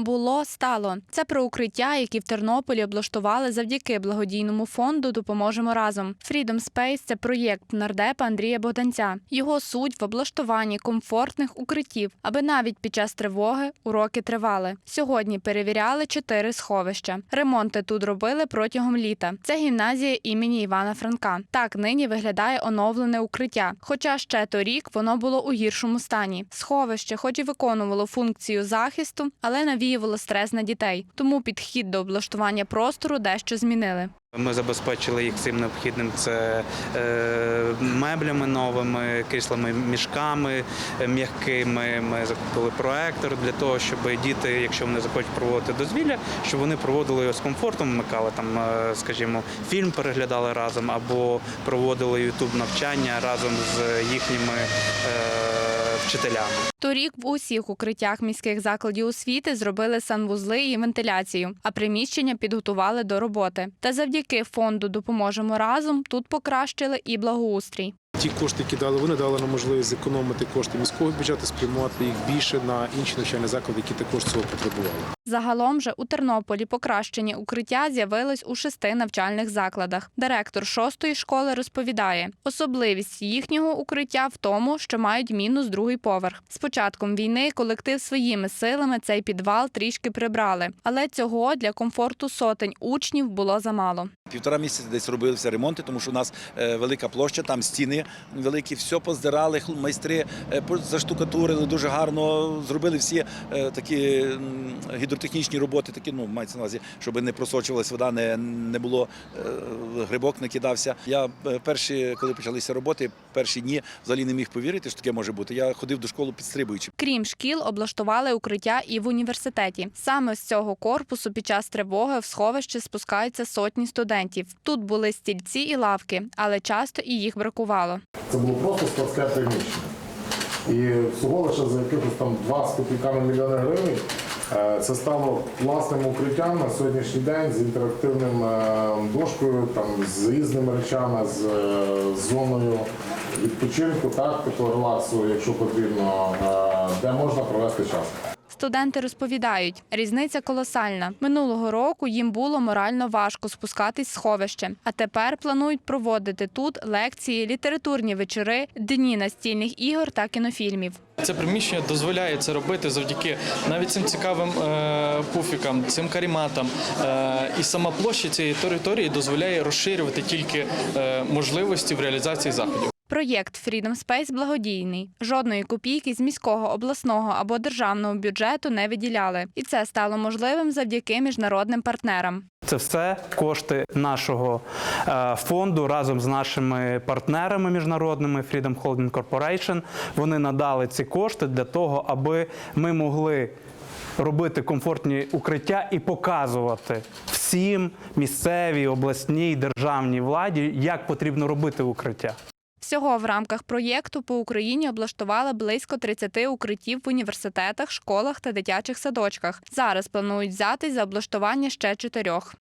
Було стало. Це про укриття, які в Тернополі облаштували завдяки благодійному фонду Допоможемо разом. Freedom Space – це проєкт нардепа Андрія Богданця. Його суть в облаштуванні комфортних укриттів, аби навіть під час тривоги уроки тривали. Сьогодні перевіряли чотири сховища. Ремонти тут робили протягом літа. Це гімназія імені Івана Франка. Так нині виглядає оновлене укриття. Хоча ще торік воно було у гіршому стані. Сховище, хоч і виконувало функцію захисту, але навіювало стрес на дітей. Тому підхід до облаштування простору дещо змінили. Ми забезпечили їх всім необхідним. Це е, меблями новими, кріслами, мішками е, м'якими. Ми закупили проектор для того, щоб діти, якщо вони захочуть проводити дозвілля, щоб вони проводили його з комфортом, вмикали там, е, скажімо, фільм переглядали разом або проводили ютуб навчання разом з їхніми вчителями. Торік в усіх укриттях міських закладів освіти зробили санвузли і вентиляцію, а приміщення підготували до роботи. Та завдяки фонду Допоможемо разом тут покращили і благоустрій. Ті кошти, які дали, вони дали нам можливість зекономити кошти міського бюджету, спрямувати їх більше на інші навчальні заклади, які також цього потребували. Загалом же у Тернополі покращені укриття з'явились у шести навчальних закладах. Директор шостої школи розповідає, особливість їхнього укриття в тому, що мають мінус другий поверх. З початком війни колектив своїми силами цей підвал трішки прибрали, але цього для комфорту сотень учнів було замало. Півтора місяця десь робилися ремонти, тому що у нас е, велика площа, там стіни великі, все поздирали, майстри е, заштукатурили дуже гарно, зробили всі е, такі м, гідротехнічні роботи, такі, ну, мається на увазі, щоб не просочувалась вода, не, не було е, грибок, не кидався. Я е, перші, коли почалися роботи, перші дні взагалі не міг повірити, що таке може бути. Я ходив до школи підстрибуючи. Крім шкіл, облаштували укриття і в університеті. Саме з цього корпусу під час тривоги в сховище спускаються сотні студентів. Тут були стільці і лавки, але часто і їх бракувало. Це було просто складське приміщення. І всього лише за якихось там 2 з копійками мільйони гривень це стало власним укриттям на сьогоднішній день з інтерактивним е, дошкою, там, з різними речами, з е, зоною відпочинку, так, релаксу, якщо потрібно, е, де можна провести час. Студенти розповідають, різниця колосальна. Минулого року їм було морально важко спускатись сховище, а тепер планують проводити тут лекції, літературні вечори, дні настільних ігор та кінофільмів. Це приміщення дозволяє це робити завдяки навіть цим цікавим е, пуфікам, цим каріматам. Е, і сама площа цієї території дозволяє розширювати тільки е, можливості в реалізації заходів. Проєкт Freedom Space благодійний. Жодної копійки з міського, обласного або державного бюджету не виділяли, і це стало можливим завдяки міжнародним партнерам. Це все кошти нашого е, фонду разом з нашими партнерами міжнародними Freedom Holding Corporation. Вони надали ці кошти для того, аби ми могли робити комфортні укриття і показувати всім місцевій, обласній, державній владі, як потрібно робити укриття. Всього в рамках проєкту по Україні облаштували близько 30 укриттів в університетах, школах та дитячих садочках. Зараз планують взятись за облаштування ще чотирьох.